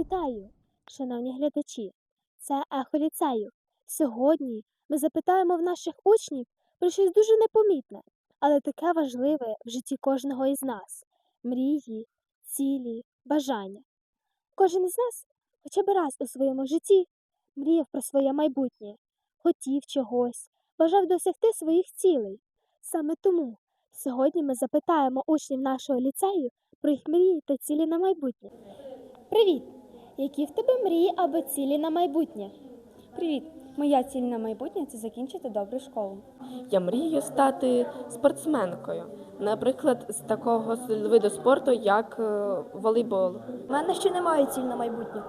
Вітаю, шановні глядачі! Це Ехо ліцею. Сьогодні ми запитаємо в наших учнів про щось дуже непомітне, але таке важливе в житті кожного із нас мрії, цілі, бажання. Кожен із нас хоча б раз у своєму житті мріяв про своє майбутнє, хотів чогось, бажав досягти своїх цілей. Саме тому сьогодні ми запитаємо учнів нашого ліцею про їх мрії та цілі на майбутнє. Привіт! Які в тебе мрії або цілі на майбутнє? Привіт! Моя ціль на майбутнє це закінчити добру школу. Я мрію стати спортсменкою, наприклад, з такого виду спорту, як е, волейбол. У мене ще немає ціль на майбутнє.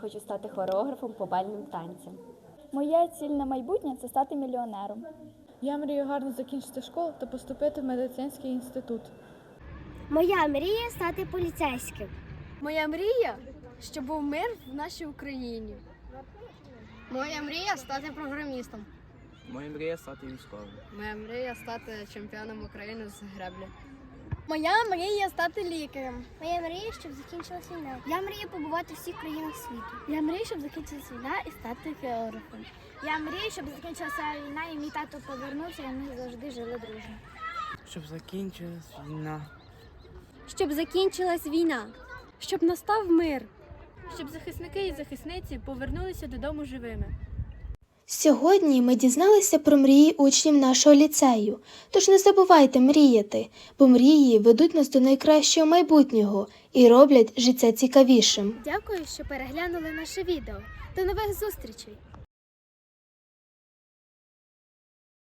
Хочу стати хореографом по бальним танцям. Моя ціль на майбутнє це стати мільйонером. Я мрію гарно закінчити школу та поступити в медицинський інститут. Моя мрія стати поліцейським. Моя мрія, щоб був мир в нашій Україні. Моя мрія стати програмістом. Моя мрія стати військовим. Моя мрія стати чемпіоном України з греблі. Моя мрія стати лікарем. Моя мрія, щоб закінчилась війна. Я мрію побувати в всіх країнах світу. Я мрію, щоб закінчилась війна і стати географом. Я мрію, щоб закінчилася війна і мій тато повернувся, і ми завжди жили дружно. Щоб закінчилась війна. Щоб закінчилась війна, щоб настав мир. Щоб захисники і захисниці повернулися додому живими. Сьогодні ми дізналися про мрії учнів нашого ліцею. Тож не забувайте мріяти, бо мрії ведуть нас до найкращого майбутнього і роблять життя цікавішим. Дякую, що переглянули наше відео. До нових зустрічей!